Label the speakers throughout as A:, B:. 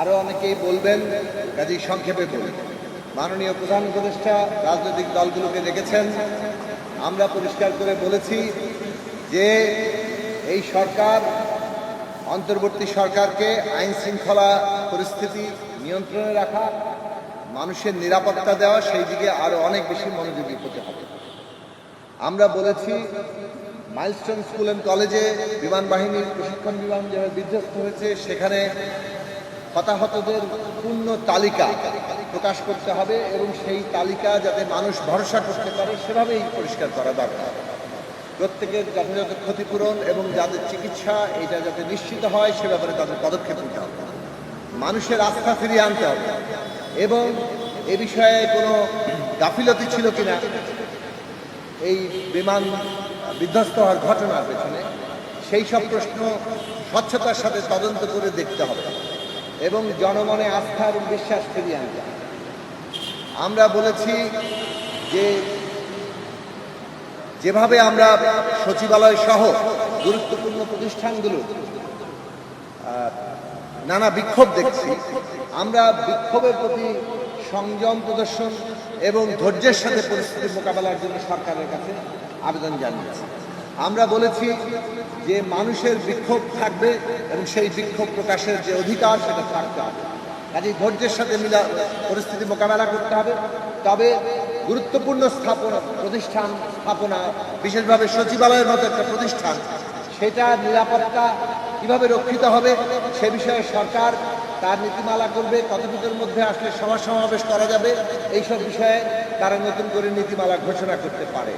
A: আরও অনেকেই বলবেন, কাজেই সংক্ষেপে বলি মাননীয় প্রধান উপদেষ্টা, রাজনৈতিক দলগুলোকে দেখেছেন। আমরা পরিষ্কার করে বলেছি যে এই সরকার, অন্তর্বর্তী সরকারকে আইন শৃঙ্খলা পরিস্থিতি নিয়ন্ত্রণে রাখা, মানুষের নিরাপত্তা দেওয়া, সেই দিকে আরও অনেক বেশি মনোযোগী হতে হবে। আমরা বলেছি, মাইলস্টোন স্কুল অ্যান্ড কলেজে বিমান বাহিনীর প্রশিক্ষণ বিমান যেভাবে বিধ্বস্ত হয়েছে, সেখানে হতাহতদের পূর্ণ তালিকা প্রকাশ করতে হবে এবং সেই তালিকা যাতে মানুষ ভরসা করতে পারে, সেভাবেই পরিষ্কার করা দরকার। প্রত্যেকের যথাযথ ক্ষতিপূরণ এবং যাদের চিকিৎসা এটা যাতে নিশ্চিত হয়, সে ব্যাপারে তাদের পদক্ষেপ নিতে হবে। মানুষের আস্থা ফিরিয়ে আনতে হবে। এবং এ বিষয়ে কোনো গাফিলতি ছিল কিনা, এই বিমান বিধ্বস্ত হওয়ার ঘটনার পেছনে, সেই সব প্রশ্ন স্বচ্ছতার সাথে তদন্ত করে দেখতে হবে। এবং জনমনে আস্থা এবং বিশ্বাস ফিরিয়ে আনতে। আমরা বলেছি যে যেভাবে আমরা সচিবালয় সহ গুরুত্বপূর্ণ প্রতিষ্ঠানগুলো নানা বিক্ষোভ দেখছি, আমরা বিক্ষোভের প্রতি সংযম প্রদর্শন এবং ধৈর্যের সাথে পরিস্থিতি মোকাবেলার জন্য সরকারের কাছে আবেদন জানিয়েছি। আমরা বলেছি যে মানুষের বিক্ষোভ থাকবে এবং সেই বিক্ষোভ প্রকাশের যে অধিকার সেটা থাকতে হবে। কাজেই ধৈর্যের সাথে মিলা, পরিস্থিতি মোকাবেলা করতে হবে। তবে গুরুত্বপূর্ণ স্থাপনা, প্রতিষ্ঠান, স্থাপনা, বিশেষভাবে সচিবালয়ের মতো একটা প্রতিষ্ঠান, সেটা নিরাপত্তা কীভাবে রক্ষিত হবে সে বিষয়ে সরকার তার নীতিমালা করবে, কতটুকুর মধ্যে আসলে সভা সমাবেশ করা যাবে, এইসব বিষয়ে তারা নতুন করে নীতিমালা ঘোষণা করতে পারে।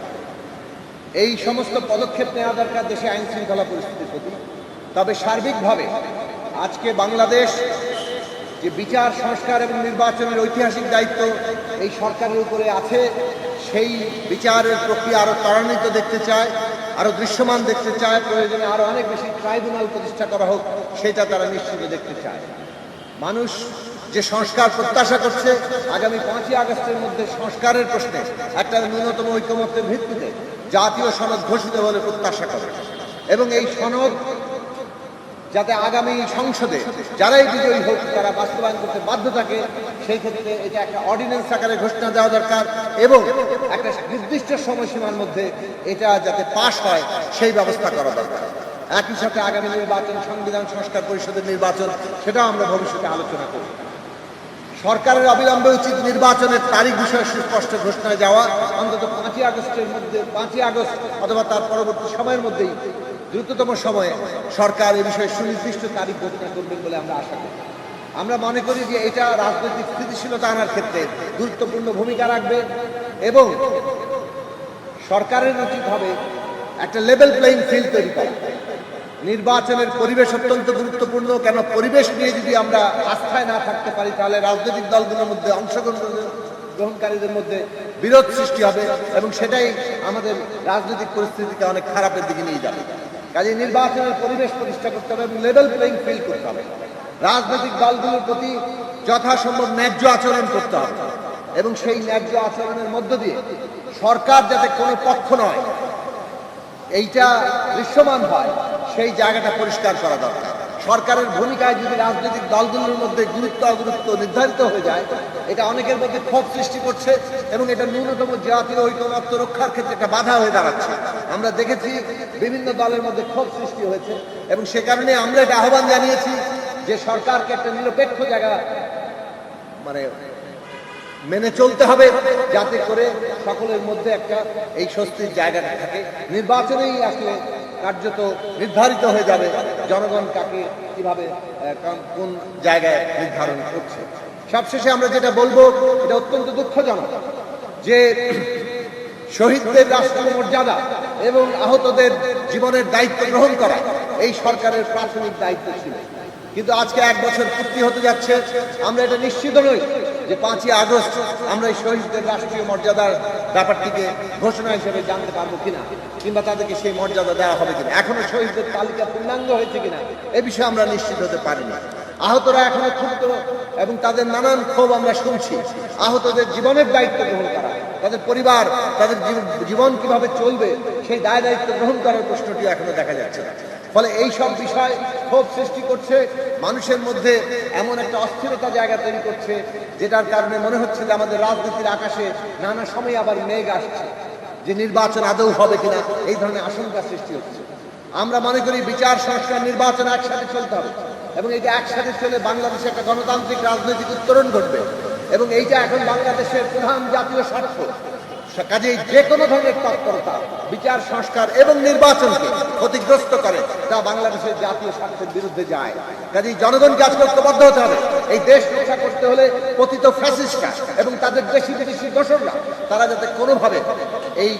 A: এই সমস্ত পদক্ষেপ নেওয়া দরকার দেশে আইন শৃঙ্খলা পরিস্থিতির প্রতি। তবে সার্বিকভাবে আজকে বাংলাদেশ যে বিচার, সংস্কার এবং নির্বাচনের ঐতিহাসিক দায়িত্ব এই সরকারের উপরে আছে, সেই বিচারের প্রক্রিয়া আরও ত্বরান্বিত দেখতে চায় আরও দৃশ্যমান দেখতে চায়, প্রয়োজনে আরও অনেক বেশি ট্রাইব্যুনাল প্রতিষ্ঠা করা হোক, সেটা তারা নিশ্চিত দেখতে চায়। মানুষ যে সংস্কার প্রত্যাশা করছে, আগামী পাঁচই আগস্টের মধ্যে সংস্কারের প্রশ্নে একটা ন্যূনতম ঐকমত্যের ভিত্তিতে জাতীয় সনদ ঘোষিত বলে প্রত্যাশা করে। এবং এই সনদ যাতে আগামী সংসদে যারাই বিজয়ী হোক, তারা বাস্তবায়ন করতে বাধ্য থাকে, সেই ক্ষেত্রে এটা একটা অর্ডিন্যান্স আকারে ঘোষণা দেওয়া দরকার এবং একটা নির্দিষ্ট সময়সীমার মধ্যে এটা যাতে পাশ হয়, সেই ব্যবস্থা করা দরকার। একই সাথে আগামী নির্বাচন, সংবিধান সংস্কার পরিষদের নির্বাচন, সেটাও আমরা ভবিষ্যতে আলোচনা করি সরকারের অবিলম্বে উচিত নির্বাচনের তারিখ বিষয়ে সুস্পষ্ট ঘোষণায় যাওয়া অন্তত পাঁচই আগস্টের মধ্যে, পাঁচই আগস্ট অথবা তার পরবর্তী সময়ের মধ্যেই দ্রুততম সময়ে সরকার এ বিষয়ে সুনির্দিষ্ট তারিখ ঘোষণা করবেন বলে আমরা আশা করি। আমরা মনে করি যে এটা রাজনৈতিক স্থিতিশীলতা আনার ক্ষেত্রে গুরুত্বপূর্ণ ভূমিকা রাখবে এবং সরকারের উচিত হবে একটা লেভেল প্লেইং ফিল্ড তৈরি করা। নির্বাচনের পরিবেশ অত্যন্ত গুরুত্বপূর্ণ। কেন পরিবেশ নিয়ে যদি আমরা আস্থায় না থাকতে পারি, তাহলে রাজনৈতিক দলগুলোর মধ্যে অংশগ্রহণ গ্রহণকারীদের মধ্যে বিরোধ সৃষ্টি হবে এবং সেটাই আমাদের রাজনৈতিক পরিস্থিতিকে অনেক খারাপের দিকে নিয়ে যাবে। কাজে নির্বাচনের পরিবেশ প্রতিষ্ঠা করতে হবে এবং লেভেল প্লেইং ফিল্ড করতে হবে। রাজনৈতিক দলগুলোর প্রতি যথাসম্ভব ন্যায্য আচরণ করতে হবে এবং সেই ন্যায্য আচরণের মধ্য দিয়ে সরকার যাতে কোনো পক্ষ নয়, এইটা দৃশ্যমান হয়। সেই জায়গাটা পরিষ্কার করা দরকার। সরকারের ভূমিকায় যদি রাজনৈতিক দলগুলোর মধ্যে গুরুত্ব অগুরুত্ব নির্ধারিত হয়ে যায়, এটা অনেকের মধ্যে ক্ষোভ সৃষ্টি করছে এবং এটা ন্যূনতম জাতীয় ঐকমত্য রক্ষার ক্ষেত্রে একটা বাধা হয়ে দাঁড়াচ্ছে। আমরা দেখেছি বিভিন্ন দলের মধ্যে ক্ষোভ সৃষ্টি হয়েছে এবং সে কারণে আমরা এটা আহ্বান জানিয়েছি যে সরকারকে একটা নিরপেক্ষ জায়গা মানে মেনে চলতে হবে যাতে করে সকলের মধ্যে একটা এই স্বস্তির জায়গাটা থাকে। নির্বাচনেই আসলে কার্যত নির্ধারিত হয়ে যাবে জনগণ কাকে কীভাবে কোন জায়গায় নির্ধারণ করছে। সবশেষে আমরা যেটা বলব, এটা অত্যন্ত দুঃখজনক যে শহীদদের রাষ্ট্রীয় মর্যাদা এবং আহতদের জীবনের দায়িত্ব গ্রহণ করা এই সরকারের প্রাথমিক দায়িত্ব ছিল। কিন্তু আজকে এক বছর পূর্তি হতে যাচ্ছে, আমরা এটা নিশ্চিত নই যে পাঁচই আগস্ট আমরা এই শহীদদের রাষ্ট্রীয় মর্যাদার ব্যাপারটিকে ঘোষণা হিসেবে জানতে পারব কিনা, কিংবা তাদেরকে সেই মর্যাদা দেওয়া হবে কিনা, এখনও শহীদদের তালিকা পূর্ণাঙ্গ হয়েছে কিনা, এ বিষয়ে আমরা নিশ্চিত হতে পারিনি। আহতরা এখনও ক্ষুব্ধ এবং তাদের নানান ক্ষোভ আমরা শুনছি। আহতদের জীবনের দায়িত্ব গ্রহণ করা, তাদের পরিবার, তাদের জীবন কীভাবে চলবে, সেই দায় দায়িত্ব গ্রহণ করার প্রশ্নটি এখনও দেখা যাচ্ছে না। ফলে এই সব বিষয় ক্ষোভ সৃষ্টি করছে, মানুষের মধ্যে এমন একটা অস্থিরতা জায়গা তৈরি করছে, যেটার কারণে মনে হচ্ছে যে আমাদের রাজনীতির আকাশে নানা সময় আবার মেঘ আসছে, যে নির্বাচন আদৌ হবে কিনা, এই ধরনের আশঙ্কা সৃষ্টি হচ্ছে। আমরা মনে করি বিচার, সংস্কার, নির্বাচন একসাথে চলতে হবে, এবং এটা একসাথে চলে বাংলাদেশে একটা গণতান্ত্রিক রাজনৈতিক উত্তরণ ঘটবে, এবং এইটা এখন বাংলাদেশের প্রধান জাতীয় স্বার্থ। কাজেই যে কোনো ধরনের তৎপরতা, বিচার, সংস্কার এবং নির্বাচনকে ক্ষতিগ্রস্ত করে, তা বাংলাদেশের জাতীয় স্বার্থের বিরুদ্ধে যায়। কাজেই জনগণকে আজকে ঐক্যবদ্ধ হতে হবে? এই দেশ রক্ষা করতে হলে পতিত ফ্যাসিস্টরা এবং তাদের দেশি বিদেশি দোষররা তারা যাতে কোনোভাবে এই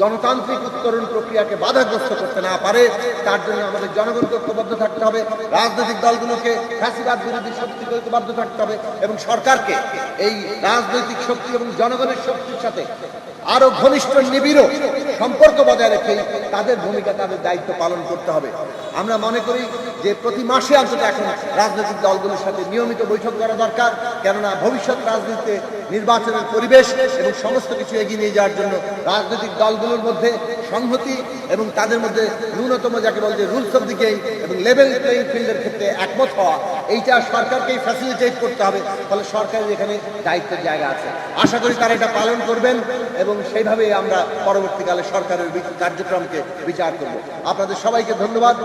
A: গণতান্ত্রিক উত্তরণ প্রক্রিয়াকে বাধাগ্রস্ত করতে না পারে, তার জন্য আমাদের জনগণকে ঐক্যবদ্ধ থাকতে হবে, রাজনৈতিক দলগুলোকে ফ্যাসিবাদ বিরোধী শক্তিকে ঐক্যবদ্ধ থাকতে হবে এবং সরকারকে এই রাজনৈতিক শক্তি এবং জনগণের শক্তির সাথে আরও ঘনিষ্ঠ নিবিড় সম্পর্ক বজায় রেখে তাদের ভূমিকা, তাদের দায়িত্ব পালন করতে হবে। আমরা মনে করি যে প্রতি মাসে অন্তত এখন রাজনৈতিক দলগুলোর সাথে নিয়মিত বৈঠক করা দরকার, কেননা ভবিষ্যৎ রাজনীতিতে নির্বাচনের পরিবেশ এবং সমস্ত কিছু এগিয়ে নিয়ে যাওয়ার জন্য রাজনৈতিক দলগুলোর মধ্যে সংহতি এবং তাদের মধ্যে ন্যূনতম যাকে বলে যে রুলস অফ দি গেম এবং লেভেল প্লেইং ফিল্ডের ক্ষেত্রে একমত হওয়া এইটা সরকারকেই ফ্যাসিলিটেট করতে হবে। ফলে সরকারের এখানে দায়িত্বের জায়গা আছে। আশা করি তারা এটা পালন করবেন এবং সেইভাবেই আমরা পরবর্তীকালে সরকারের কার্যক্রমকে বিচার করব। আপনাদের সবাইকে ধন্যবাদ।